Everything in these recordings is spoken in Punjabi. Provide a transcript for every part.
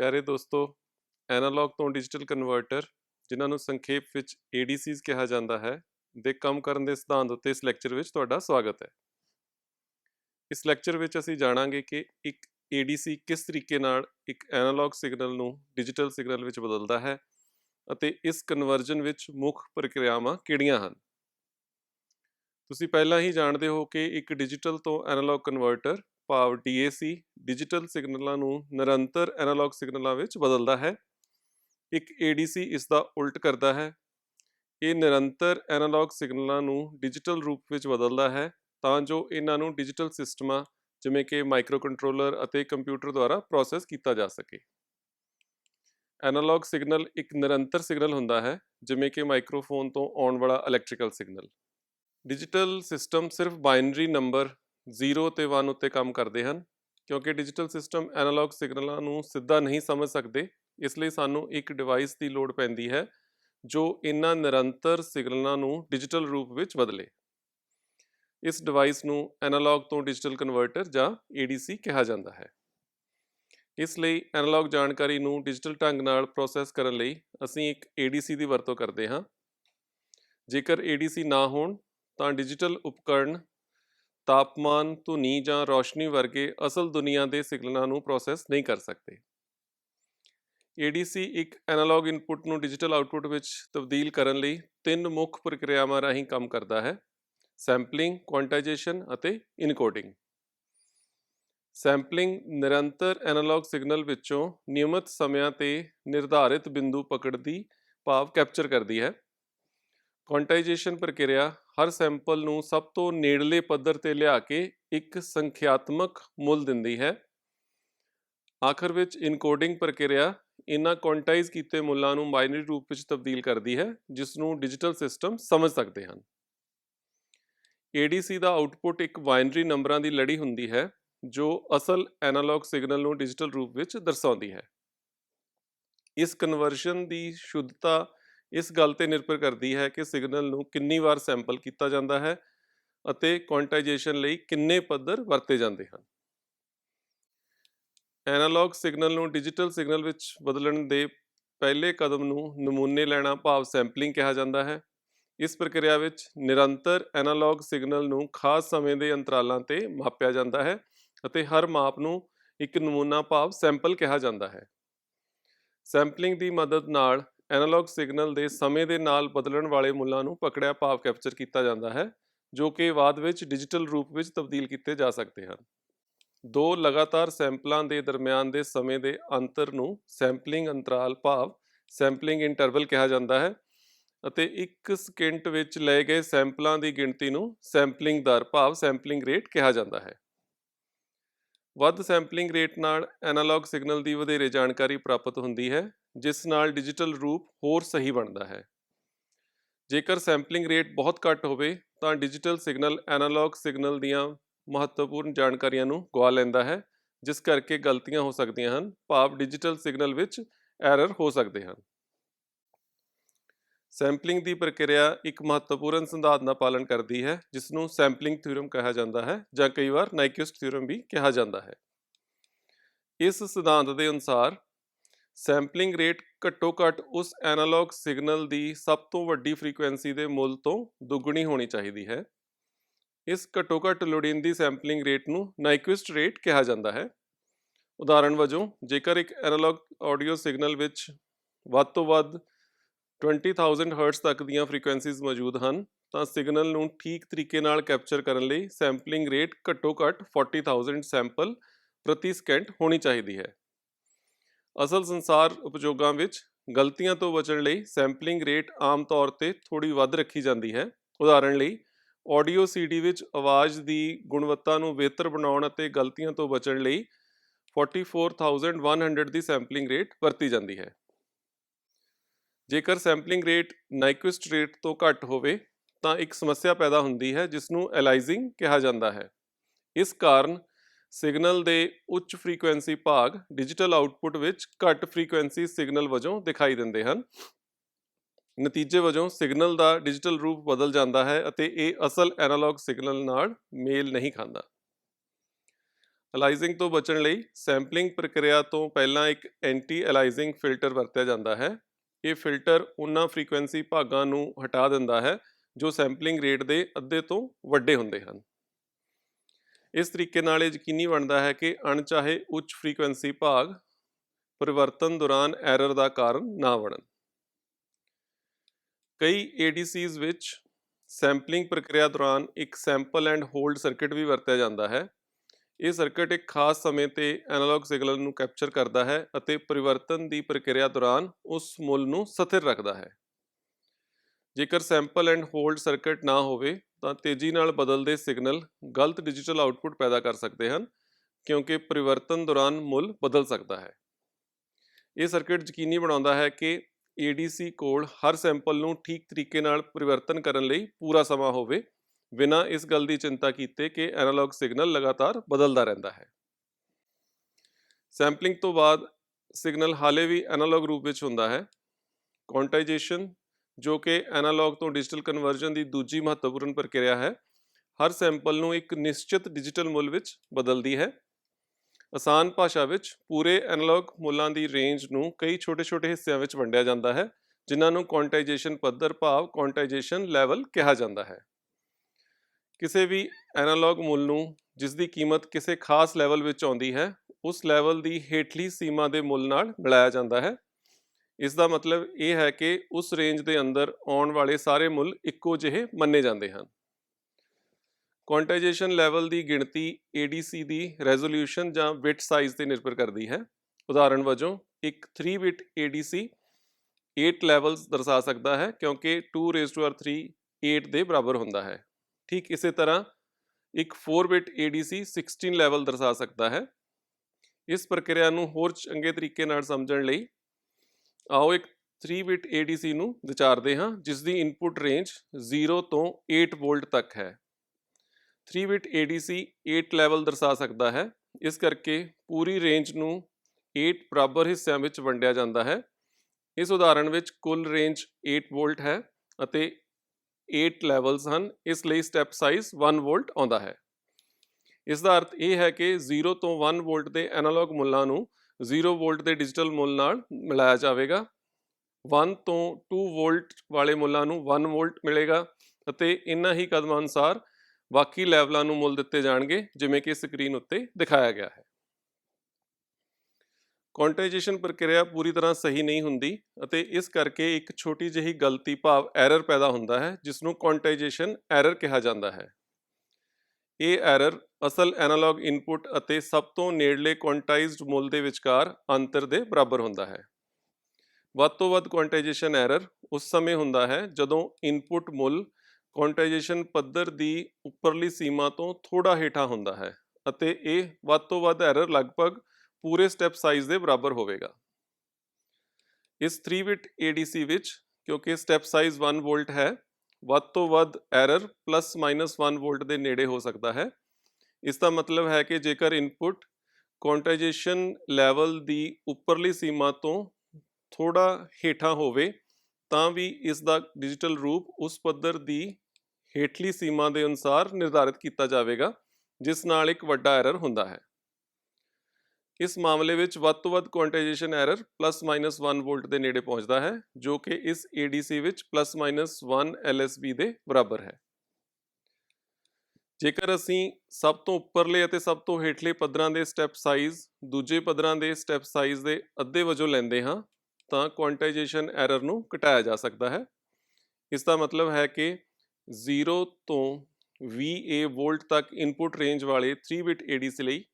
ਪਿਆਰੇ ਦੋਸਤੋ, ਐਨਾਲੌਗ ਤੋਂ ਡਿਜੀਟਲ ਕਨਵਰਟਰ, ਜਿਨ੍ਹਾਂ ਨੂੰ ਸੰਖੇਪ ਵਿੱਚ ADCs ਕਿਹਾ ਜਾਂਦਾ ਹੈ, ਦੇ ਕੰਮ ਕਰਨ ਦੇ ਸਿਧਾਂਤ ਉੱਤੇ ਇਸ ਲੈਕਚਰ ਵਿੱਚ ਤੁਹਾਡਾ ਸਵਾਗਤ ਹੈ। ਇਸ ਲੈਕਚਰ ਵਿੱਚ ਅਸੀਂ ਜਾਣਾਂਗੇ ਕਿ ਇੱਕ ADC ਕਿਸ ਤਰੀਕੇ ਨਾਲ ਇੱਕ ਐਨਾਲੌਗ ਸਿਗਨਲ ਨੂੰ ਡਿਜੀਟਲ ਸਿਗਨਲ ਵਿੱਚ ਬਦਲਦਾ ਹੈ ਅਤੇ ਇਸ ਕਨਵਰਜਨ ਵਿੱਚ ਮੁੱਖ ਪ੍ਰਕਿਰਿਆਵਾਂ ਕਿਹੜੀਆਂ ਹਨ। ਤੁਸੀਂ ਪਹਿਲਾਂ ਹੀ ਜਾਣਦੇ ਹੋ ਕਿ ਇੱਕ ਡਿਜੀਟਲ ਤੋਂ ਐਨਾਲੌਗ ਕਨਵਰਟਰ ਭਾਵ DAC ਡਿਜੀਟਲ ਸਿਗਨਲਾਂ ਨੂੰ ਨਿਰੰਤਰ ਐਨਾਲੌਗ ਸਿਗਨਲਾਂ ਵਿੱਚ ਬਦਲਦਾ ਹੈ। ਇੱਕ ADC ਇਸ ਦਾ ਉਲਟ ਕਰਦਾ ਹੈ। ਇਹ ਨਿਰੰਤਰ ਐਨਾਲੌਗ ਸਿਗਨਲਾਂ ਨੂੰ ਡਿਜੀਟਲ ਰੂਪ ਵਿੱਚ ਬਦਲਦਾ ਹੈ, ਤਾਂ ਜੋ ਇਹਨਾਂ ਨੂੰ ਡਿਜੀਟਲ ਸਿਸਟਮਾਂ ਜਿਵੇਂ ਕਿ ਮਾਈਕਰੋ ਕੰਟਰੋਲਰ ਅਤੇ ਕੰਪਿਊਟਰ ਦੁਆਰਾ ਪ੍ਰੋਸੈਸ ਕੀਤਾ ਜਾ ਸਕੇ। ਐਨਾਲੌਗ ਸਿਗਨਲ ਇੱਕ ਨਿਰੰਤਰ ਸਿਗਨਲ ਹੁੰਦਾ ਹੈ, ਜਿਵੇਂ ਕਿ ਮਾਈਕਰੋਫੋਨ ਤੋਂ ਆਉਣ ਵਾਲਾ ਇਲੈਕਟ੍ਰੀਕਲ ਸਿਗਨਲ। ਡਿਜੀਟਲ ਸਿਸਟਮ ਸਿਰਫ ਬਾਈਨਰੀ ਨੰਬਰ 0 ਤੇ 1 ਉੱਤੇ ਕੰਮ ਕਰਦੇ ਹਨ, ਕਿਉਂਕਿ ਡਿਜੀਟਲ ਸਿਸਟਮ ਐਨਾਲੌਗ ਸਿਗਨਲਾਂ ਨੂੰ ਸਿੱਧਾ ਨਹੀਂ ਸਮਝ ਸਕਦੇ, ਇਸ ਲਈ ਸਾਨੂੰ ਇੱਕ ਡਿਵਾਈਸ ਦੀ ਲੋੜ ਪੈਂਦੀ ਹੈ, ਜੋ ਇਹਨਾਂ ਨਿਰੰਤਰ ਸਿਗਨਲਾਂ ਨੂੰ ਡਿਜੀਟਲ ਰੂਪ ਵਿੱਚ ਬਦਲੇ। ਇਸ ਡਿਵਾਈਸ ਨੂੰ ਐਨਾਲੌਗ ਤੋਂ ਡਿਜੀਟਲ ਕਨਵਰਟਰ ਜਾਂ ADC ਕਿਹਾ ਜਾਂਦਾ ਹੈ। ਇਸ ਲਈ ਐਨਾਲੌਗ ਜਾਣਕਾਰੀ ਨੂੰ ਡਿਜੀਟਲ ਢੰਗ ਨਾਲ ਪ੍ਰੋਸੈਸ ਕਰਨ ਲਈ ਅਸੀਂ ਇੱਕ ADC ਦੀ ਵਰਤੋਂ ਕਰਦੇ ਹਾਂ। ਜੇਕਰ ADC ਨਾ ਹੋਣ, ਤਾਂ ਡਿਜੀਟਲ ਉਪਕਰਣ ਤਾਪਮਾਨ, ਧੁਨੀ ਜਾਂ ਰੌਸ਼ਨੀ ਵਰਗੇ ਅਸਲ ਦੁਨੀਆ ਦੇ ਸਿਗਨਲਾਂ ਨੂੰ ਪ੍ਰੋਸੈਸ ਨਹੀਂ ਕਰ ਸਕਦੇ। ADC ਇੱਕ ਐਨਾਲੌਗ ਇਨਪੁਟ ਨੂੰ ਡਿਜੀਟਲ ਆਉਟਪੁੱਟ ਵਿੱਚ ਤਬਦੀਲ ਕਰਨ ਲਈ ਤਿੰਨ ਮੁੱਖ ਪ੍ਰਕਿਰਿਆਵਾਂ ਰਾਹੀਂ ਕੰਮ ਕਰਦਾ ਹੈ ਸੈਂਪਲਿੰਗ ਕੁਆਂਟਾਈਜੇਸ਼ਨ ਅਤੇ ਇਨਕੋਡਿੰਗ ਸੈਂਪਲਿੰਗ ਨਿਰੰਤਰ ਐਨਾਲੌਗ ਸਿਗਨਲ ਵਿੱਚੋਂ ਨਿਯਮਤ ਸਮਿਆਂ ਤੇ ਨਿਰਧਾਰਿਤ ਬਿੰਦੂ ਪਕੜਦੀ ਭਾਵ ਕੈਪਚਰ ਕਰਦੀ ਹੈ। ਕੁਆਂਟਾਈਜੇਸ਼ਨ ਪ੍ਰਕਿਰਿਆ ਹਰ ਸੈਂਪਲ ਨੂੰ ਸਭ ਤੋਂ ਨੇੜਲੇ ਪੱਧਰ ਤੇ ਲਿਆ ਕੇ ਇੱਕ ਸੰਖਿਆਤਮਕ ਮੁੱਲ ਦਿੰਦੀ ਹੈ। ਆਖਰ ਵਿੱਚ ਇਨਕੋਡਿੰਗ ਪ੍ਰਕਿਰਿਆ ਇਨ੍ਹਾਂ ਕੁਆਂਟਾਈਜ਼ ਕੀਤੇ ਮੁੱਲਾਂ ਨੂੰ ਬਾਈਨਰੀ ਰੂਪ ਵਿੱਚ ਤਬਦੀਲ ਕਰਦੀ ਹੈ ਜਿਸ ਨੂੰ ਡਿਜੀਟਲ ਸਿਸਟਮ ਸਮਝ ਸਕਦੇ ਹਨ। ADC ਦਾ ਆਉਟਪੁੱਟ ਇੱਕ ਬਾਈਨਰੀ ਨੰਬਰਾਂ ਦੀ ਲੜੀ ਹੁੰਦੀ ਹੈ, ਜੋ ਅਸਲ ਐਨਾਲੌਗ ਸਿਗਨਲ ਨੂੰ ਡਿਜੀਟਲ ਰੂਪ ਵਿੱਚ ਦਰਸਾਉਂਦੀ ਹੈ। ਇਸ ਕਨਵਰਸ਼ਨ ਦੀ ਸ਼ੁੱਧਤਾ ਇਸ ਗੱਲ ਤੇ ਨਿਰਭਰ ਕਰਦੀ ਹੈ ਕਿ ਸਿਗਨਲ ਨੂੰ ਕਿੰਨੀ ਵਾਰ ਸੈਂਪਲ ਕੀਤਾ ਜਾਂਦਾ ਹੈ ਅਤੇ ਕੁਆਂਟਾਈਜੇਸ਼ਨ ਲਈ ਕਿੰਨੇ ਪੱਧਰ ਵਰਤੇ ਜਾਂਦੇ ਹਨ। ਐਨਾਲੌਗ ਸਿਗਨਲ ਨੂੰ ਡਿਜੀਟਲ ਸਿਗਨਲ ਵਿੱਚ ਬਦਲਣ ਦੇ ਪਹਿਲੇ ਕਦਮ ਨੂੰ ਨਮੂਨੇ ਲੈਣਾ ਭਾਵ ਸੈਂਪਲਿੰਗ ਕਿਹਾ ਜਾਂਦਾ ਹੈ। ਇਸ ਪ੍ਰਕਿਰਿਆ ਵਿੱਚ ਨਿਰੰਤਰ ਐਨਾਲੌਗ ਸਿਗਨਲ ਨੂੰ ਖਾਸ ਸਮੇਂ ਦੇ ਅੰਤਰਾਲਾਂ ਤੇ ਮਾਪਿਆ ਜਾਂਦਾ ਹੈ ਅਤੇ ਹਰ ਮਾਪ ਨੂੰ ਇੱਕ ਨਮੂਨਾ ਭਾਵ ਸੈਂਪਲ ਕਿਹਾ ਜਾਂਦਾ ਹੈ। ਸੈਂਪਲਿੰਗ ਦੀ ਮਦਦ ਨਾਲ ਐਨਾਲੌਗ ਸਿਗਨਲ ਦੇ ਸਮੇਂ ਦੇ ਨਾਲ ਬਦਲਣ ਵਾਲੇ ਮੁੱਲਾਂ ਨੂੰ ਪਕੜਿਆ ਭਾਵ ਕੈਪਚਰ ਕੀਤਾ ਜਾਂਦਾ ਹੈ, ਜੋ ਕਿ ਬਾਅਦ ਵਿੱਚ ਡਿਜੀਟਲ ਰੂਪ ਵਿੱਚ ਤਬਦੀਲ ਕੀਤੇ ਜਾ ਸਕਦੇ ਹਨ। ਦੋ ਲਗਾਤਾਰ ਸੈਂਪਲਾਂ ਦੇ ਦਰਮਿਆਨ ਦੇ ਸਮੇਂ ਦੇ ਅੰਤਰ ਨੂੰ ਸੈਂਪਲਿੰਗ ਅੰਤਰਾਲ ਭਾਵ ਸੈਂਪਲਿੰਗ ਇੰਟਰਵਲ ਕਿਹਾ ਜਾਂਦਾ ਹੈ ਅਤੇ ਇੱਕ ਸਕਿੰਟ ਵਿੱਚ ਲਏ ਗਏ ਸੈਂਪਲਾਂ ਦੀ ਗਿਣਤੀ ਨੂੰ ਸੈਂਪਲਿੰਗ ਦਰ ਭਾਵ ਸੈਂਪਲਿੰਗ ਰੇਟ ਕਿਹਾ ਜਾਂਦਾ ਹੈ। ਵੱਧ ਸੈਂਪਲਿੰਗ ਰੇਟ ਨਾਲ ਐਨਾਲੌਗ ਸਿਗਨਲ ਦੀ ਵਧੇਰੇ ਜਾਣਕਾਰੀ ਪ੍ਰਾਪਤ ਹੁੰਦੀ ਹੈ, ਜਿਸ ਨਾਲ ਡਿਜੀਟਲ ਰੂਪ ਹੋਰ ਸਹੀ ਬਣਦਾ ਹੈ। ਜੇਕਰ ਸੈਂਪਲਿੰਗ ਰੇਟ ਬਹੁਤ ਘੱਟ ਹੋਵੇ, ਤਾਂ ਡਿਜੀਟਲ ਸਿਗਨਲ ਐਨਾਲੌਗ ਸਿਗਨਲ ਦੀਆਂ ਮਹੱਤਵਪੂਰਨ ਜਾਣਕਾਰੀਆਂ ਨੂੰ ਗਵਾ ਲੈਂਦਾ ਹੈ, ਜਿਸ ਕਰਕੇ ਗਲਤੀਆਂ ਹੋ ਸਕਦੀਆਂ ਹਨ, ਭਾਵ ਡਿਜੀਟਲ ਸਿਗਨਲ ਵਿੱਚ ਐਰਰ ਹੋ ਸਕਦੇ ਹਨ। ਸੈਂਪਲਿੰਗ ਦੀ ਪ੍ਰਕਿਰਿਆ ਇੱਕ ਮਹੱਤਵਪੂਰਨ ਸਿਧਾਂਤ ਦਾ ਪਾਲਣ ਕਰਦੀ ਹੈ ਜਿਸ ਨੂੰ ਸੈਂਪਲਿੰਗ ਥਿਊਰਮ ਕਿਹਾ ਜਾਂਦਾ ਹੈ ਜਾਂ ਕਈ ਵਾਰ ਨਾਈਕਵਿਸਟ ਥਿਊਰਮ ਵੀ ਕਿਹਾ ਜਾਂਦਾ ਹੈ। ਇਸ ਸਿਧਾਂਤ ਦੇ ਅਨੁਸਾਰ ਸੈਂਪਲਿੰਗ ਰੇਟ ਘੱਟੋ ਘੱਟ ਉਸ ਐਨਾਲੌਗ ਸਿਗਨਲ ਦੀ ਸਭ ਤੋਂ ਵੱਡੀ ਫ੍ਰੀਕੁਐਂਸੀ ਦੇ ਮੁੱਲ ਤੋਂ ਦੁੱਗਣੀ ਹੋਣੀ ਚਾਹੀਦੀ ਹੈ। ਇਸ ਘੱਟੋ ਘੱਟ ਲੋੜੀਂਦੀ ਸੈਂਪਲਿੰਗ ਰੇਟ ਨੂੰ ਨਾਈਕਵਿਸਟ ਰੇਟ ਕਿਹਾ ਜਾਂਦਾ ਹੈ। ਉਦਾਹਰਣ ਵਜੋਂ, ਜੇਕਰ ਇੱਕ ਐਨਾਲੌਗ ਆਡੀਓ ਸਿਗਨਲ ਵਿੱਚ ਵੱਧ ਤੋਂ ਵੱਧ 20000 ਹਰਟਜ਼ ਤੱਕ ਦੀਆਂ ਫ੍ਰੀਕੁਐਂਸੀਜ਼ ਮੌਜੂਦ ਹਨ, ਤਾਂ ਸਿਗਨਲ ਨੂੰ ਠੀਕ ਤਰੀਕੇ ਨਾਲ ਕੈਪਚਰ ਕਰਨ ਲਈ ਸੈਂਪਲਿੰਗ ਰੇਟ ਘੱਟੋ ਘੱਟ 40000 ਸੈਂਪਲ ਪ੍ਰਤੀ ਸਕਿੰਟ ਹੋਣੀ ਚਾਹੀਦੀ ਹੈ। ਅਸਲ ਸੰਸਾਰ ਉਪਯੋਗਾਂ ਵਿੱਚ ਗਲਤੀਆਂ ਤੋਂ ਬਚਣ ਲਈ ਸੈਂਪਲਿੰਗ ਰੇਟ ਆਮ ਤੌਰ ਤੇ ਥੋੜੀ ਵੱਧ ਰੱਖੀ ਜਾਂਦੀ ਹੈ। ਉਦਾਹਰਣ ਲਈ ਆਡੀਓ ਸੀਡੀ ਵਿੱਚ ਆਵਾਜ਼ ਦੀ ਗੁਣਵੱਤਾ ਨੂੰ ਬਿਹਤਰ ਬਣਾਉਣ ਅਤੇ ਗਲਤੀਆਂ ਤੋਂ ਬਚਣ ਲਈ 44100 ਦੀ ਸੈਂਪਲਿੰਗ ਰੇਟ ਵਰਤੀ ਜਾਂਦੀ ਹੈ। ਜੇਕਰ ਸੈਂਪਲਿੰਗ ਰੇਟ ਨਾਈਕਵਿਸਟ ਰੇਟ ਤੋਂ ਘੱਟ ਹੋਵੇ, ਤਾਂ ਇੱਕ ਸਮੱਸਿਆ ਪੈਦਾ ਹੁੰਦੀ ਹੈ ਜਿਸ ਨੂੰ ਐਲਾਈਜ਼ਿੰਗ ਕਿਹਾ ਜਾਂਦਾ ਹੈ। ਇਸ ਕਾਰਨ ਸਿਗਨਲ ਦੇ ਉੱਚ ਫ੍ਰੀਕੁਐਂਸੀ ਭਾਗ ਡਿਜੀਟਲ ਆਉਟਪੁੱਟ ਵਿੱਚ ਘੱਟ ਫ੍ਰੀਕੁਐਂਸੀ ਸਿਗਨਲ ਵਜੋਂ ਦਿਖਾਈ ਦਿੰਦੇ ਹਨ। ਨਤੀਜੇ ਵਜੋਂ ਸਿਗਨਲ ਦਾ ਡਿਜੀਟਲ ਰੂਪ ਬਦਲ ਜਾਂਦਾ ਹੈ ਅਤੇ ਇਹ ਅਸਲ ਐਨਾਲੌਗ ਸਿਗਨਲ ਨਾਲ ਮੇਲ ਨਹੀਂ ਖਾਂਦਾ। ਅਲਾਈਜ਼ਿੰਗ ਤੋਂ ਬਚਣ ਲਈ ਸੈਂਪਲਿੰਗ ਪ੍ਰਕਿਰਿਆ ਤੋਂ ਪਹਿਲਾਂ ਇੱਕ ਐਂਟੀ ਅਲਾਈਜ਼ਿੰਗ ਫਿਲਟਰ ਵਰਤਿਆ ਜਾਂਦਾ ਹੈ ਇਹ ਫਿਲਟਰ ਉਹਨਾਂ ਫ੍ਰੀਕੁਐਂਸੀ ਭਾਗਾਂ ਨੂੰ ਹਟਾ ਦਿੰਦਾ ਹੈ, ਜੋ ਸੈਂਪਲਿੰਗ ਰੇਟ ਦੇ ਅੱਧੇ ਤੋਂ ਵੱਡੇ ਹੁੰਦੇ ਹਨ। ਇਸ ਤਰੀਕੇ ਨਾਲ ਇਹ ਯਕੀਨੀ ਬਣਦਾ ਹੈ ਕਿ ਅਣਚਾਹੇ ਉੱਚ ਫ੍ਰੀਕੁਐਂਸੀ ਭਾਗ ਪਰਿਵਰਤਨ ਦੌਰਾਨ ਐਰਰ ਦਾ ਕਾਰਨ ਨਾ ਬਣਨ। ਕਈ ADCs ਵਿੱਚ ਸੈਂਪਲਿੰਗ ਪ੍ਰਕਿਰਿਆ ਦੌਰਾਨ ਇੱਕ ਸੈਂਪਲ ਐਂਡ ਹੋਲਡ ਸਰਕਟ ਵੀ ਵਰਤਿਆ ਜਾਂਦਾ ਹੈ ਇਹ ਸਰਕਟ ਇੱਕ ਖਾਸ ਸਮੇਂ ਤੇ ਐਨਾਲੌਗ ਸਿਗਨਲ ਨੂੰ ਕੈਪਚਰ ਕਰਦਾ ਹੈ ਅਤੇ ਪਰਿਵਰਤਨ ਦੀ ਪ੍ਰਕਿਰਿਆ ਦੌਰਾਨ ਉਸ ਮੁੱਲ ਨੂੰ ਸਥਿਰ ਰੱਖਦਾ ਹੈ। ਜੇਕਰ ਸੈਂਪਲ ਐਂਡ ਹੋਲਡ ਸਰਕਟ ਨਾ ਹੋਵੇ, ਤਾਂ ਤੇਜ਼ੀ ਨਾਲ ਬਦਲਦੇ ਸਿਗਨਲ ਗਲਤ ਡਿਜੀਟਲ ਆਉਟਪੁੱਟ ਪੈਦਾ ਕਰ ਸਕਦੇ ਹਨ, ਕਿਉਂਕਿ ਪਰਿਵਰਤਨ ਦੌਰਾਨ ਮੁੱਲ ਬਦਲ ਸਕਦਾ ਹੈ। ਇਹ ਸਰਕਟ ਯਕੀਨੀ ਬਣਾਉਂਦਾ ਹੈ ਕਿ ADC ਕੋਲ ਹਰ ਸੈਂਪਲ ਨੂੰ ਠੀਕ ਤਰੀਕੇ ਨਾਲ ਪਰਿਵਰਤਨ ਕਰਨ ਲਈ ਪੂਰਾ ਸਮਾਂ ਹੋਵੇ ਬਿਨਾਂ ਇਸ ਗੱਲ ਦੀ ਚਿੰਤਾ ਕੀਤੇ ਕਿ ਐਨਾਲੌਗ ਸਿਗਨਲ ਲਗਾਤਾਰ ਬਦਲਦਾ ਰਹਿੰਦਾ ਹੈ। ਸੈਂਪਲਿੰਗ ਤੋਂ ਬਾਅਦ ਸਿਗਨਲ ਹਾਲੇ ਵੀ ਐਨਾਲੌਗ ਰੂਪ ਵਿੱਚ ਹੁੰਦਾ ਹੈ। ਕੁਆਂਟਾਈਜੇਸ਼ਨ, ਜੋ ਕਿ ਐਨਾਲੌਗ ਤੋਂ ਡਿਜੀਟਲ ਕਨਵਰਜਨ ਦੀ ਦੂਜੀ ਮਹੱਤਵਪੂਰਨ ਪ੍ਰਕਿਰਿਆ ਹੈ, ਹਰ ਸੈਂਪਲ ਨੂੰ ਇੱਕ ਨਿਸ਼ਚਿਤ ਡਿਜੀਟਲ ਮੁੱਲ ਵਿੱਚ ਬਦਲਦੀ ਹੈ। ਆਸਾਨ ਭਾਸ਼ਾ ਵਿੱਚ ਪੂਰੇ ਐਨਾਲੌਗ ਮੁੱਲਾਂ ਦੀ ਰੇਂਜ ਨੂੰ ਕਈ ਛੋਟੇ-ਛੋਟੇ ਹਿੱਸਿਆਂ ਵਿੱਚ ਵੰਡਿਆ ਜਾਂਦਾ ਹੈ, ਜਿਨ੍ਹਾਂ ਨੂੰ ਕੁਆਂਟਾਈਜੇਸ਼ਨ ਪੱਧਰ ਭਾਵ ਕੁਆਂਟਾਈਜੇਸ਼ਨ ਲੈਵਲ ਕਿਹਾ ਜਾਂਦਾ ਹੈ। ਕਿਸੇ ਵੀ ਐਨਾਲੌਗ ਮੁੱਲ ਨੂੰ ਜਿਸ ਦੀ ਕੀਮਤ ਕਿਸੇ ਖਾਸ ਲੈਵਲ ਵਿੱਚ ਆਉਂਦੀ ਹੈ, ਉਸ ਲੈਵਲ ਦੀ ਹੇਠਲੀ ਸੀਮਾ ਦੇ ਮੁੱਲ ਨਾਲ ਮਿਲਾਇਆ ਜਾਂਦਾ ਹੈ। ਇਸ ਦਾ ਮਤਲਬ ਇਹ ਹੈ ਕਿ ਉਸ ਰੇਂਜ ਦੇ ਅੰਦਰ ਆਉਣ ਵਾਲੇ ਸਾਰੇ ਮੁੱਲ ਇੱਕੋ ਜਿਹੇ ਮੰਨੇ ਜਾਂਦੇ ਹਨ। ਕੁਆਂਟਾਈਜੇਸ਼ਨ ਲੈਵਲ ਦੀ ਗਿਣਤੀ ADC ਦੀ ਰੈਜ਼ੋਲੂਸ਼ਨ ਜਾਂ ਬਿਟ ਸਾਈਜ਼ ਤੇ ਨਿਰਭਰ ਕਰਦੀ ਹੈ। ਉਦਾਹਰਣ ਵਜੋਂ, ਇੱਕ 3 ਬਿਟ ADC 8 ਲੈਵਲਸ ਦਰਸਾ ਸਕਦਾ ਹੈ, ਕਿਉਂਕਿ 2 3 8 ਦੇ ਬਰਾਬਰ ਹੁੰਦਾ ਹੈ। ਠੀਕ ਇਸੇ ਤਰ੍ਹਾਂ ਇੱਕ 4 ਬਿਟ ADC 16 ਲੈਵਲ ਦਰਸਾ ਸਕਦਾ ਹੈ। ਇਸ ਪ੍ਰਕਿਰਿਆ ਨੂੰ ਹੋਰ ਚੰਗੇ ਤਰੀਕੇ ਨਾਲ ਸਮਝਣ ਲਈ ਆਓ ਇੱਕ 3 ਬਿਟ ADC ਨੂੰ ਵਿਚਾਰਦੇ ਹਾਂ ਜਿਸ ਦੀ ਇਨਪੁਟ ਰੇਂਜ 0 ਤੋਂ 8 ਵੋਲਟ ਤੱਕ ਹੈ। 3 ਬਿਟ ADC 8 ਲੈਵਲ ਦਰਸਾ ਸਕਦਾ ਹੈ। ਇਸ ਕਰਕੇ ਪੂਰੀ ਰੇਂਜ ਨੂੰ 8 ਬਰਾਬਰ ਹਿੱਸਿਆਂ ਵਿੱਚ ਵੰਡਿਆ ਜਾਂਦਾ ਹੈ। ਇਸ ਉਦਾਹਰਣ ਵਿੱਚ ਕੁੱਲ ਰੇਂਜ 8 ਵੋਲਟ ਹੈ ਅਤੇ 8 ਲੈਵਲਸ ਹਨ, ਇਸ ਲਈ ਸਟੈਪ ਸਾਈਜ਼ 1 ਵੋਲਟ ਆਉਂਦਾ ਹੈ। ਇਸ ਦਾ ਅਰਥ ਇਹ ਹੈ ਕਿ 0 ਤੋਂ 1 ਵੋਲਟ ਦੇ ਐਨਾਲੌਗ ਮੁੱਲਾਂ ਨੂੰ 0 ਵੋਲਟ ਦੇ ਡਿਜੀਟਲ ਮੁੱਲ ਨਾਲ ਮਿਲਾਇਆ ਜਾਵੇਗਾ। 1 ਤੋਂ 2 ਵੋਲਟ ਵਾਲੇ ਮੁੱਲਾਂ ਨੂੰ 1 ਵੋਲਟ ਮਿਲੇਗਾ ਅਤੇ ਇਨ੍ਹਾਂ ਹੀ ਕਦਮਾਂ ਅਨੁਸਾਰ ਬਾਕੀ ਲੈਵਲਾਂ ਨੂੰ ਮੁੱਲ ਦਿੱਤੇ ਜਾਣਗੇ, ਜਿਵੇਂ ਕਿ ਸਕਰੀਨ ਉੱਤੇ ਦਿਖਾਇਆ ਗਿਆ ਹੈ। ਕੁਆਂਟਾਈਜੇਸ਼ਨ ਪ੍ਰਕਿਰਿਆ ਪੂਰੀ ਤਰ੍ਹਾਂ ਸਹੀ ਨਹੀਂ ਹੁੰਦੀ ਅਤੇ ਇਸ ਕਰਕੇ ਇੱਕ ਛੋਟੀ ਜਿਹੀ ਗਲਤੀ ਭਾਵ ਐਰਰ ਪੈਦਾ ਹੁੰਦਾ ਹੈ ਜਿਸ ਨੂੰ ਕੁਆਂਟਾਈਜੇਸ਼ਨ ਐਰਰ ਕਿਹਾ ਜਾਂਦਾ ਹੈ। ਇਹ ਐਰਰ ਅਸਲ ਐਨਾਲੌਗ ਇਨਪੁਟ ਅਤੇ ਸਭ ਤੋਂ ਨੇੜਲੇ ਕੁਆਂਟਾਈਜ਼ਡ ਮੁੱਲ ਦੇ ਵਿਚਕਾਰ ਅੰਤਰ ਦੇ ਬਰਾਬਰ ਹੁੰਦਾ ਹੈ। ਵੱਧ ਤੋਂ ਵੱਧ ਕੁਆਂਟਾਈਜੇਸ਼ਨ ਐਰਰ ਉਸ ਸਮੇਂ ਹੁੰਦਾ ਹੈ ਜਦੋਂ ਇਨਪੁਟ ਮੁੱਲ ਕੁਆਂਟਾਈਜੇਸ਼ਨ ਪੱਧਰ ਦੀ ਉੱਪਰਲੀ ਸੀਮਾ ਤੋਂ ਥੋੜਾ ਹੇਠਾਂ ਹੁੰਦਾ ਹੈ ਅਤੇ ਇਹ ਵੱਧ ਤੋਂ ਵੱਧ ਐਰਰ ਲਗਭਗ ਪੂਰੇ ਸਟੈਪ ਸਾਈਜ਼ ਦੇ ਬਰਾਬਰ ਹੋਵੇਗਾ। ਇਸ 3 ਬਿਟ ADC ਵਿੱਚ, ਕਿਉਂਕਿ ਸਟੈਪ ਸਾਈਜ਼ 1 ਵੋਲਟ ਹੈ, ਵੱਧ ਤੋਂ ਵੱਧ ਐਰਰ ਪਲੱਸ ਮਾਈਨਸ 1 ਵੋਲਟ ਦੇ ਨੇੜੇ ਹੋ ਸਕਦਾ ਹੈ। ਇਸ ਦਾ ਮਤਲਬ ਹੈ ਕਿ ਜੇਕਰ ਇਨਪੁਟ ਕੁਆਂਟਾਈਜੇਸ਼ਨ ਲੈਵਲ ਦੀ ਉੱਪਰਲੀ ਸੀਮਾ ਤੋਂ ਥੋੜਾ ਹੇਠਾਂ ਹੋਵੇ, ਤਾਂ ਵੀ ਇਸ ਦਾ ਡਿਜੀਟਲ ਰੂਪ ਉਸ ਪੱਧਰ ਦੀ ਹੇਠਲੀ ਸੀਮਾ ਦੇ ਅਨੁਸਾਰ ਨਿਰਧਾਰਿਤ ਕੀਤਾ ਜਾਵੇਗਾ, ਜਿਸ ਨਾਲ ਇੱਕ ਵੱਡਾ ਐਰਰ ਹੁੰਦਾ ਹੈ। ਇਸ ਮਾਮਲੇ ਵਿੱਚ ਵੱਧ ਤੋਂ ਵੱਧ quantization error plus minus 1 volt ਦੇ ਨੇੜੇ ਪਹੁੰਚਦਾ ਹੈ, ਜੋ ਕਿ ਇਸ ADC ਵਿੱਚ ਪਲੱਸ ਮਾਈਨਸ 1 LSB ਦੇ ਬਰਾਬਰ ਹੈ। ਜੇਕਰ ਅਸੀਂ ਸਭ ਤੋਂ ਉੱਪਰਲੇ ਅਤੇ ਸਭ ਤੋਂ ਹੇਠਲੇ ਪੱਧਰਾਂ ਦੇ ਸਟੈਪ ਸਾਈਜ਼ ਦੂਜੇ ਪੱਧਰਾਂ ਦੇ ਸਟੈਪ ਸਾਈਜ਼ ਦੇ ਅੱਧੇ ਵਜੋਂ ਲੈਂਦੇ ਹਾਂ, ਤਾਂ ਕੁਆਂਟਾਈਜੇਸ਼ਨ ਐਰਰ ਨੂੰ ਘਟਾਇਆ ਜਾ ਸਕਦਾ ਹੈ। ਇਸ ਦਾ ਮਤਲਬ ਹੈ ਕਿ 0 ਤੋਂ VA ਵੋਲਟ ਤੱਕ ਇਨਪੁਟ ਰੇਂਜ ਵਾਲੇ 3 ਬਿਟ ADC ਲਈ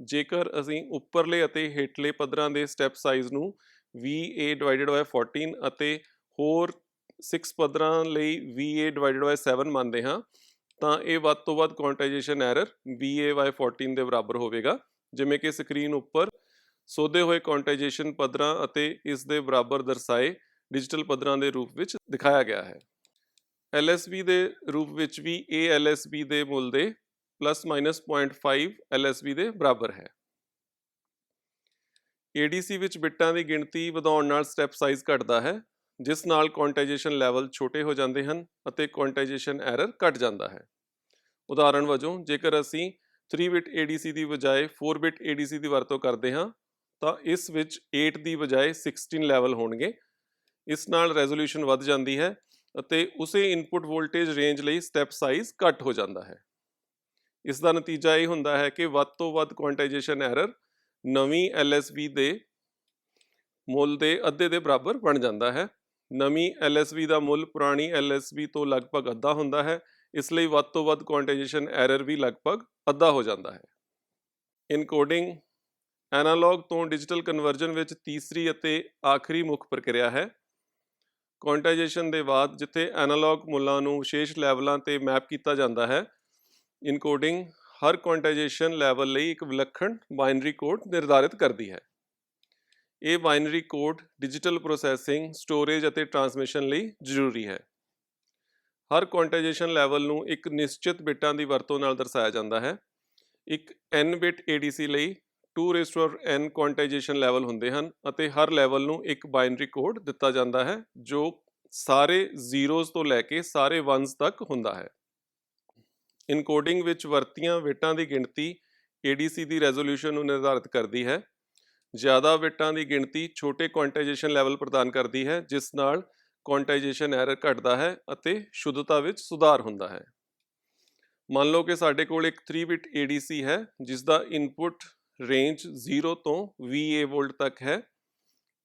ਜੇਕਰ ਅਸੀਂ ਉੱਪਰਲੇ ਅਤੇ ਹੇਠਲੇ ਪੱਧਰਾਂ ਦੇ ਸਟੈਪ ਸਾਈਜ਼ ਨੂੰ VA/14 ਅਤੇ ਹੋਰ 6 ਪੱਧਰਾਂ ਲਈ VA/7 ਮੰਨਦੇ ਹਾਂ, ਤਾਂ ਇਹ ਵੱਧ ਤੋਂ ਵੱਧ ਕੁਆਂਟਾਈਜੇਸ਼ਨ ਐਰਰ VA/14 ਦੇ ਬਰਾਬਰ ਹੋਵੇਗਾ। ਜਿਵੇਂ ਕਿ ਸਕਰੀਨ ਉੱਪਰ ਸੋਧੇ ਹੋਏ ਕੁਆਂਟਾਈਜੇਸ਼ਨ ਪੱਧਰਾਂ ਅਤੇ ਇਸ ਦੇ ਬਰਾਬਰ ਦਰਸਾਏ ਡਿਜੀਟਲ ਪੱਧਰਾਂ ਦੇ ਰੂਪ ਵਿੱਚ ਦਿਖਾਇਆ ਗਿਆ ਹੈ। LSB ਦੇ ਰੂਪ ਵਿੱਚ ਵੀ ALSB ਦੇ ਮੁੱਲ ਦੇ ਪਲੱਸ ਮਾਈਨਸ 0.5 LSB ਦੇ ਬਰਾਬਰ ਹੈ। ADC ਵਿੱਚ ਬਿੱਟਾਂ ਦੀ ਗਿਣਤੀ ਵਧਾਉਣ ਨਾਲ ਸਟੈਪ ਸਾਈਜ਼ ਘਟਦਾ ਹੈ, ਜਿਸ ਨਾਲ ਕੁਆਂਟਾਈਜੇਸ਼ਨ ਲੈਵਲ ਛੋਟੇ ਹੋ ਜਾਂਦੇ ਹਨ ਅਤੇ ਕੁਆਂਟਾਈਜੇਸ਼ਨ ਐਰਰ ਘਟ ਜਾਂਦਾ ਹੈ। ਉਦਾਹਰਣ ਵਜੋਂ, ਜੇਕਰ ਅਸੀਂ 3 ਬਿਟ ADC ਦੀ ਬਜਾਏ 4 ਬਿਟ ADC ਦੀ ਵਰਤੋਂ ਕਰਦੇ ਹਾਂ, ਤਾਂ ਇਸ ਵਿੱਚ 8 ਦੀ ਬਜਾਏ 16 ਲੈਵਲ ਹੋਣਗੇ। ਇਸ ਨਾਲ ਰੈਜ਼ੋਲੂਸ਼ਨ ਵੱਧ ਜਾਂਦੀ ਹੈ ਅਤੇ ਉਸੇ ਇਨਪੁਟ ਵੋਲਟੇਜ ਰੇਂਜ ਲਈ ਸਟੈਪ ਸਾਈਜ਼ ਘੱਟ ਹੋ ਜਾਂਦਾ ਹੈ। ਇਸ ਦਾ ਨਤੀਜਾ ਇਹ ਹੁੰਦਾ ਹੈ ਕਿ ਵੱਧ ਤੋਂ ਵੱਧ ਕੁਆਂਟਾਈਜੇਸ਼ਨ ਐਰਰ ਨਵੀਂ LSB ਦੇ ਮੁੱਲ ਦੇ ਅੱਧੇ ਦੇ ਬਰਾਬਰ ਬਣ ਜਾਂਦਾ ਹੈ। ਨਵੀਂ LSB ਦਾ ਮੁੱਲ ਪੁਰਾਣੀ LSB ਤੋਂ ਲਗਭਗ ਅੱਧਾ ਹੁੰਦਾ ਹੈ। ਇਸ ਲਈ ਵੱਧ ਤੋਂ ਵੱਧ ਕੁਆਂਟਾਈਜੇਸ਼ਨ ਐਰਰ ਵੀ ਲਗਭਗ ਅੱਧਾ ਹੋ ਜਾਂਦਾ ਹੈ। ਇਨਕੋਡਿੰਗ ਐਨਾਲੌਗ ਤੋਂ ਡਿਜੀਟਲ ਕਨਵਰਜਨ ਵਿੱਚ ਤੀਸਰੀ ਅਤੇ ਆਖਰੀ ਮੁੱਖ ਪ੍ਰਕਿਰਿਆ ਹੈ। ਕੁਆਂਟਾਈਜੇਸ਼ਨ ਦੇ ਬਾਅਦ ਜਿੱਥੇ ਐਨਾਲੌਗ ਮੁੱਲਾਂ ਨੂੰ ਵਿਸ਼ੇਸ਼ ਲੈਵਲਾਂ ਤੇ ਮੈਪ ਕੀਤਾ ਜਾਂਦਾ ਹੈ ਇਨਕੋਡਿੰਗ ਹਰ ਕੁਆਂਟਾਈਜੇਸ਼ਨ ਲੈਵਲ ਲਈ ਇੱਕ ਵਿਲੱਖਣ ਬਾਈਨਰੀ ਕੋਡ ਨਿਰਧਾਰਿਤ ਕਰਦੀ ਹੈ। ਇਹ binary code digital processing storage ਅਤੇ ਟਰਾਂਸਮਿਸ਼ਨ ਲਈ ਜ਼ਰੂਰੀ ਹੈ। ਹਰ ਕੁਆਂਟਾਈਜੇਸ਼ਨ ਲੈਵਲ ਨੂੰ ਇੱਕ ਨਿਸ਼ਚਿਤ ਬਿਟਾਂ ਦੀ ਵਰਤੋਂ ਨਾਲ ਦਰਸਾਇਆ ਜਾਂਦਾ ਹੈ। ਇੱਕ n ਬਿਟ ADC ਲਈ 2 n ਕੁਆਂਟਾਈਜੇਸ਼ਨ ਲੈਵਲ ਹੁੰਦੇ ਹਨ ਅਤੇ ਹਰ ਲੈਵਲ ਨੂੰ ਇੱਕ ਬਾਈਨਰੀ ਕੋਡ ਦਿੱਤਾ ਜਾਂਦਾ ਹੈ ਜੋ ਸਾਰੇ ਜ਼ੀਰੋਜ਼ ਤੋਂ ਲੈ ਕੇ ਸਾਰੇ 1s ਤੱਕ ਹੁੰਦਾ ਹੈ। ਇਨਕੋਡਿੰਗ ਵਿੱਚ ਵਰਤੀਆਂ ਬਿਟਾਂ ਦੀ ਗਿਣਤੀ ADC ਦੀ ਰੈਜ਼ੋਲੂਸ਼ਨ ਨੂੰ ਨਿਰਧਾਰਤ ਕਰਦੀ ਹੈ। ਜ਼ਿਆਦਾ ਬਿਟਾਂ ਦੀ ਗਿਣਤੀ ਛੋਟੇ ਕੁਆਂਟਾਈਜੇਸ਼ਨ ਲੈਵਲ ਪ੍ਰਦਾਨ ਕਰਦੀ ਹੈ, ਜਿਸ ਨਾਲ ਕੁਆਂਟਾਈਜੇਸ਼ਨ ਐਰਰ ਘਟਦਾ ਹੈ ਅਤੇ ਸ਼ੁੱਧਤਾ ਵਿੱਚ ਸੁਧਾਰ ਹੁੰਦਾ ਹੈ। ਮੰਨ ਲਓ ਕਿ ਸਾਡੇ ਕੋਲ ਇੱਕ 3 ਬਿਟ ADC ਹੈ ਜਿਸ ਦਾ ਇਨਪੁਟ ਰੇਂਜ 0 ਤੋਂ VA ਵੋਲਟ ਤੱਕ ਹੈ।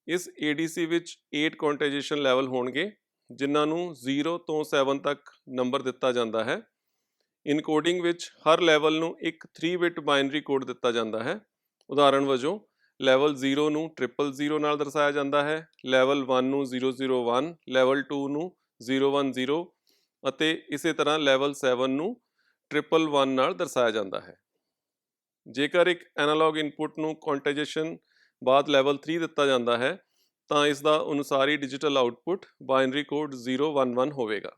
ਇਸ ADC ਵਿੱਚ 8 ਕੁਆਂਟਾਈਜੇਸ਼ਨ ਲੈਵਲ ਹੋਣਗੇ, ਜਿਨ੍ਹਾਂ ਨੂੰ 0 ਤੋਂ 7 ਤੱਕ ਨੰਬਰ ਦਿੱਤਾ ਜਾਂਦਾ ਹੈ। ਇਨਕੋਡਿੰਗ ਵਿੱਚ ਹਰ ਲੈਵਲ ਨੂੰ ਇੱਕ 3 ਬਿਟ ਬਾਈਨਰੀ ਕੋਡ ਦਿੱਤਾ ਜਾਂਦਾ ਹੈ। ਉਦਾਹਰਣ ਵਜੋਂ, ਲੈਵਲ 0 ਨੂੰ 000 ਨਾਲ ਦਰਸਾਇਆ ਜਾਂਦਾ ਹੈ, ਲੈਵਲ 1 ਨੂੰ 001 ਲੈਵਲ 2 ਨੂੰ 010 ਅਤੇ ਇਸੇ ਤਰ੍ਹਾਂ ਲੈਵਲ 7 ਨੂੰ 111 ਨਾਲ ਦਰਸਾਇਆ ਜਾਂਦਾ ਹੈ। ਜੇਕਰ ਇੱਕ ਐਨਾਲੌਗ ਇਨਪੁਟ ਨੂੰ ਕੁਆਂਟਾਈਜੇਸ਼ਨ ਬਾਅਦ ਲੈਵਲ 3 ਦਿੱਤਾ ਜਾਂਦਾ ਹੈ, ਤਾਂ ਇਸ ਦਾ ਅਨੁਸਾਰੀ ਡਿਜੀਟਲ ਆਉਟਪੁੱਟ ਬਾਈਨਰੀ ਕੋਡ 011 ਹੋਵੇਗਾ।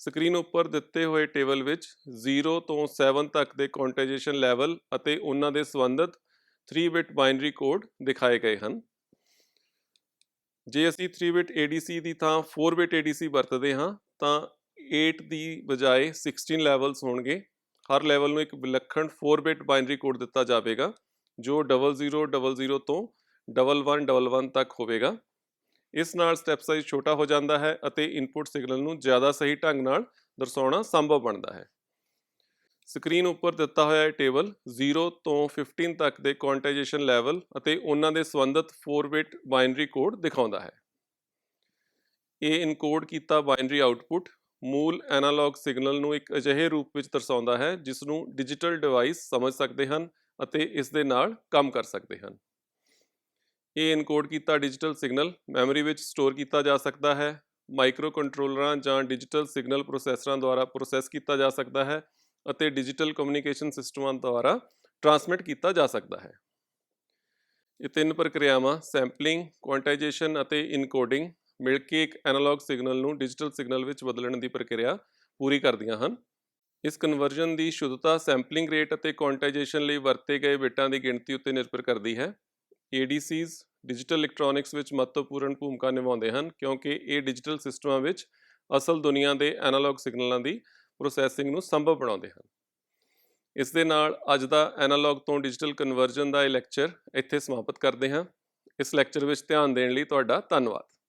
ਸਕਰੀਨ ਉੱਪਰ ਦਿੱਤੇ ਹੋਏ ਟੇਬਲ ਵਿੱਚ 0 ਤੋਂ 7 ਤੱਕ ਦੇ ਕੁਆਂਟਾਈਜੇਸ਼ਨ ਲੈਵਲ ਅਤੇ ਉਹਨਾਂ ਦੇ ਸੰਬੰਧਿਤ 3 ਬਿਟ ਬਾਈਨਰੀ ਕੋਡ ਦਿਖਾਏ ਗਏ ਹਨ। ਜੇ ਅਸੀਂ 3 ਬਿਟ ADC ਦੀ ਥਾਂ 4 ਬਿਟ ADC ਵਰਤਦੇ ਹਾਂ, ਤਾਂ 8 ਦੀ ਬਜਾਏ 16 ਲੈਵਲਸ ਹੋਣਗੇ। ਹਰ ਲੈਵਲ ਨੂੰ ਇੱਕ ਵਿਲੱਖਣ 4 ਬਿਟ ਬਾਈਨਰੀ ਕੋਡ ਦਿੱਤਾ ਜਾਵੇਗਾ, ਜੋ 0000 ਤੋਂ 1111 ਤੱਕ ਹੋਵੇਗਾ। ਇਸ ਨਾਲ ਸਟੈਪ ਸਾਈਜ਼ ਛੋਟਾ ਹੋ ਜਾਂਦਾ ਹੈ ਅਤੇ ਇਨਪੁਟ ਸਿਗਨਲ ਨੂੰ ਜ਼ਿਆਦਾ ਸਹੀ ਢੰਗ ਨਾਲ ਦਰਸਾਉਣਾ ਸੰਭਵ ਬਣਦਾ ਹੈ। ਸਕਰੀਨ ਉੱਪਰ ਦਿੱਤਾ ਹੋਇਆ ਇਹ ਟੇਬਲ 0 ਤੋਂ 15 ਤੱਕ ਦੇ ਕੁਆਂਟਾਈਜੇਸ਼ਨ ਲੈਵਲ ਅਤੇ ਉਹਨਾਂ ਦੇ ਸੰਬੰਧਿਤ 4 ਬਿਟ ਬਾਈਨਰੀ ਕੋਡ ਦਿਖਾਉਂਦਾ ਹੈ। ਇਹ ਇਨਕੋਡ ਕੀਤਾ ਬਾਈਨਰੀ ਆਉਟਪੁੱਟ ਮੂਲ ਐਨਾਲੌਗ ਸਿਗਨਲ ਨੂੰ ਇੱਕ ਅਜਿਹੇ ਰੂਪ ਵਿੱਚ ਦਰਸਾਉਂਦਾ ਹੈ ਜਿਸ ਨੂੰ ਡਿਜੀਟਲ ਡਿਵਾਈਸ ਸਮਝ ਸਕਦੇ ਹਨ ਅਤੇ ਇਸ ਦੇ ਨਾਲ ਕੰਮ ਕਰ ਸਕਦੇ ਹਨ। ਇਹ ਇਨਕੋਡ ਕੀਤਾ ਡਿਜੀਟਲ ਸਿਗਨਲ ਮੈਮਰੀ ਵਿੱਚ ਸਟੋਰ ਕੀਤਾ ਜਾ ਸਕਦਾ ਹੈ ਮਾਈਕਰੋ ਕੰਟਰੋਲਰਾਂ ਜਾਂ ਡਿਜੀਟਲ ਸਿਗਨਲ ਪ੍ਰੋਸੈਸਰਾਂ ਦੁਆਰਾ ਪ੍ਰੋਸੈਸ ਕੀਤਾ ਜਾ ਸਕਦਾ ਹੈ ਅਤੇ ਡਿਜੀਟਲ ਕਮਿਊਨੀਕੇਸ਼ਨ ਸਿਸਟਮਾਂ ਦੁਆਰਾ ਟਰਾਂਸਮਿਟ ਕੀਤਾ ਜਾ ਸਕਦਾ ਹੈ। ਇਹ ਤਿੰਨ ਪ੍ਰਕਿਰਿਆਵਾਂ ਸੈਂਪਲਿੰਗ ਕੁਆਂਟਾਈਜੇਸ਼ਨ ਅਤੇ ਇਨਕੋਡਿੰਗ ਮਿਲ ਕੇ ਇੱਕ ਐਨਾਲੌਗ ਸਿਗਨਲ ਨੂੰ ਡਿਜੀਟਲ ਸਿਗਨਲ ਵਿੱਚ ਬਦਲਣ ਦੀ ਪ੍ਰਕਿਰਿਆ ਪੂਰੀ ਕਰਦੀਆਂ ਹਨ। ਇਸ ਕਨਵਰਜਨ ਦੀ ਸ਼ੁੱਧਤਾ ਸੈਂਪਲਿੰਗ ਰੇਟ ਅਤੇ ਕੁਆਂਟਾਈਜੇਸ਼ਨ ਲਈ ਵਰਤੇ ਗਏ ਬਿਟਾਂ ਦੀ ਗਿਣਤੀ ਉੱਤੇ ਨਿਰਭਰ ਕਰਦੀ ਹੈ। ADCs ਡਿਜੀਟਲ ਇਲੈਕਟ੍ਰੋਨਿਕਸ ਵਿੱਚ ਮਹੱਤਵਪੂਰਨ ਭੂਮਿਕਾ ਨਿਭਾਉਂਦੇ ਹਨ ਕਿਉਂਕਿ ਇਹ ਡਿਜੀਟਲ ਸਿਸਟਮਾਂ ਵਿੱਚ ਅਸਲ ਦੁਨੀਆ ਦੇ ਐਨਾਲੌਗ ਸਿਗਨਲਾਂ ਦੀ ਪ੍ਰੋਸੈਸਿੰਗ ਨੂੰ ਸੰਭਵ ਬਣਾਉਂਦੇ ਹਨ। ਇਸ ਦੇ ਨਾਲ ਅੱਜ ਦਾ ਐਨਾਲੌਗ ਤੋਂ ਡਿਜੀਟਲ ਕਨਵਰਜਨ ਦਾ ਇਹ ਲੈਕਚਰ ਇੱਥੇ ਸਮਾਪਤ ਕਰਦੇ ਹਾਂ। ਇਸ ਲੈਕਚਰ ਵਿੱਚ ਧਿਆਨ ਦੇਣ ਲਈ ਤੁਹਾਡਾ ਧੰਨਵਾਦ।